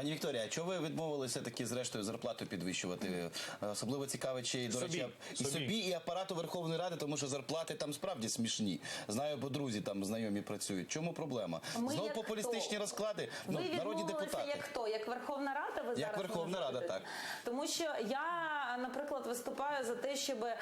Пані Вікторія, а чого ви відмовилися таки зрештою зарплату підвищувати? Е, Особливо цікавить, чи до Собі. речі, і Собі. собі, і апарату Верховної Ради, тому що зарплати там справді смішні. Знаю, бо друзі там знайомі працюють. Чому проблема? Ми Знову як популістичні хто? розклади. Ви Ну, народні депутати. як хто? Як Верховна Рада? Ви Як зараз Верховна Рада, так. Тому що я, наприклад, виступаю за те, щоб е,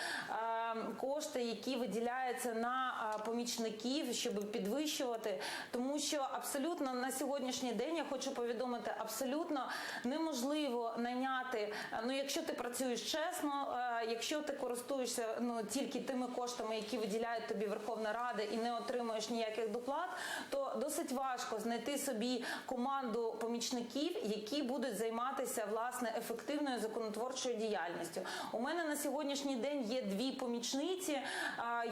кошти, які виділяються на е, помічників, щоб підвищувати, тому що абсолютно на сьогоднішній день я хочу повідомити, абсолютно неможливо найняти. е, Ну, якщо ти працюєш чесно, якщо ти користуєшся ну тільки тими коштами, які виділяють тобі Верховна Рада, і не отримуєш ніяких доплат, то досить важко знайти собі команду помічників, які будуть займатися власне ефективною законотворчою діяльністю. У мене на сьогоднішній день є дві помічниці,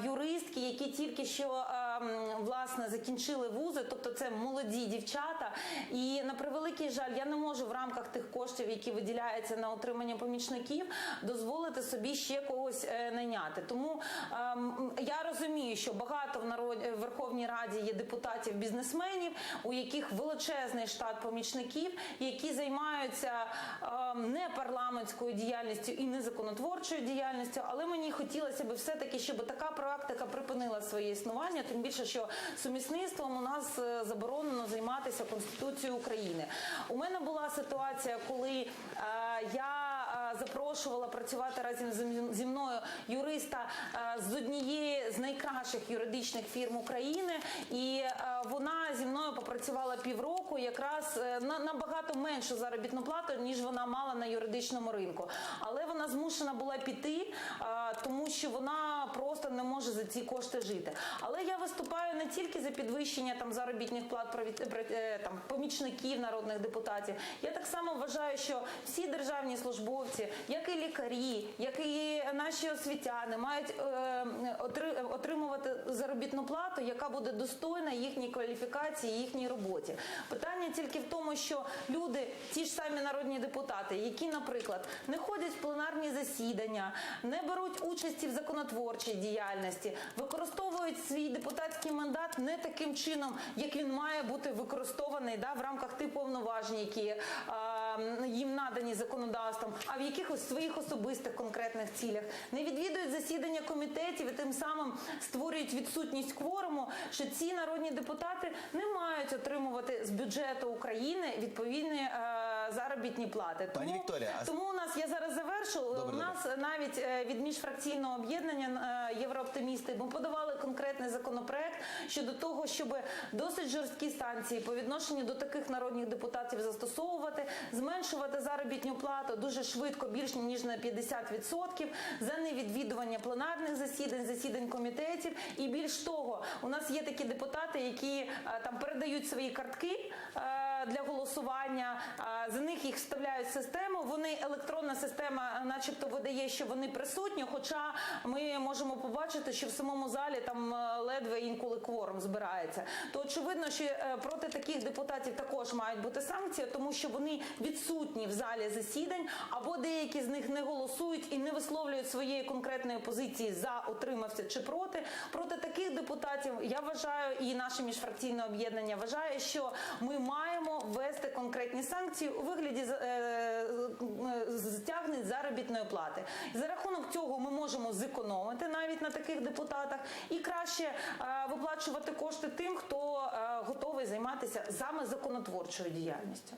юристки, які тільки що власне закінчили вузи, тобто це молоді дівчата. І на превеликий жаль, я не можу в рамках тих коштів, які виділяються на отримання помічників, дозволити собі ще когось е, найняти. Тому я розумію, що багато в народі в Верховній Раді є депутатів-бізнесменів, у яких величезний штат помічників, які займаються ем, не парламентською діяльністю і не законотворчою діяльністю. Але мені хотілося б все-таки, щоб така практика припинила своє існування, тим більше, що сумісництвом у нас е, заборонено займатися Конституцією України. У мене була ситуація, коли е, я е, запрошувала працювати разом зі- мною юриста е, з однієї з найкращих юридичних фірм України, і е, вона зі мною попрацювала півроку, якраз е, на набагато меншу заробітну плату, ніж вона мала на юридичному ринку. Але вона змушена була піти, тому що вона просто не може за ці кошти жити. Але я виступаю не тільки за підвищення там заробітних плат там помічників народних депутатів. Я так само вважаю, що всі державні службовці, як і лікарі, як і наші освітяни, мають е, отримувати заробітну плату, яка буде достойна їхній кваліфікації, їхній роботі. Питання тільки в тому, що люди, ті ж самі народні депутати, які, наприклад, не ходять в пленарні засідання, не беруть участі в законотворчій діяльності, використовують свій депутатський мандат не таким чином, як він має бути використований да, в рамках тих повноважень, які їм надані законодавством, а в якихось своїх особистих конкретних цілях, не відвідують засідання комітетів і тим самим створюють відсутність кворуму, що ці народні депутати не мають отримувати з бюджету України відповідні е, заробітні плати. Пані Тому, Вікторія, а- тому у нас я зараз завершу. Добре, у нас навіть е, від міжфракційного об'єднання е, єврооптимісти ми подавали конкретний законопроект щодо того, щоб досить жорсткі станції по відношенню до таких народних депутатів застосовувати, зменшувати заробітну плату дуже швидко, більш ніж на 50% за невідвідування пленарних засідань, засідань комітетів. І більш того, у нас є такі депутати, які е, там передають свої картки для голосування. За них їх вставляють в систему. Вони електронна система, е, начебто, видає, що вони присутні. Хоча ми можемо побачити, що в самому залі там е, ледве інколи кворум збирається. То очевидно, що е, проти таких депутатів також мають бути санкції, тому що вони відсутні в залі засідань, або деякі з них не голосують і не висловлюють своєї конкретної позиції за отримався чи проти. Проти депутатів я вважаю, і наше міжфракційне об'єднання вважає, що ми маємо ввести конкретні санкції у вигляді е, е, стягнень заробітної плати. За рахунок цього ми можемо зекономити навіть на таких депутатах і краще е, виплачувати кошти тим, хто е, готовий займатися саме законотворчою діяльністю.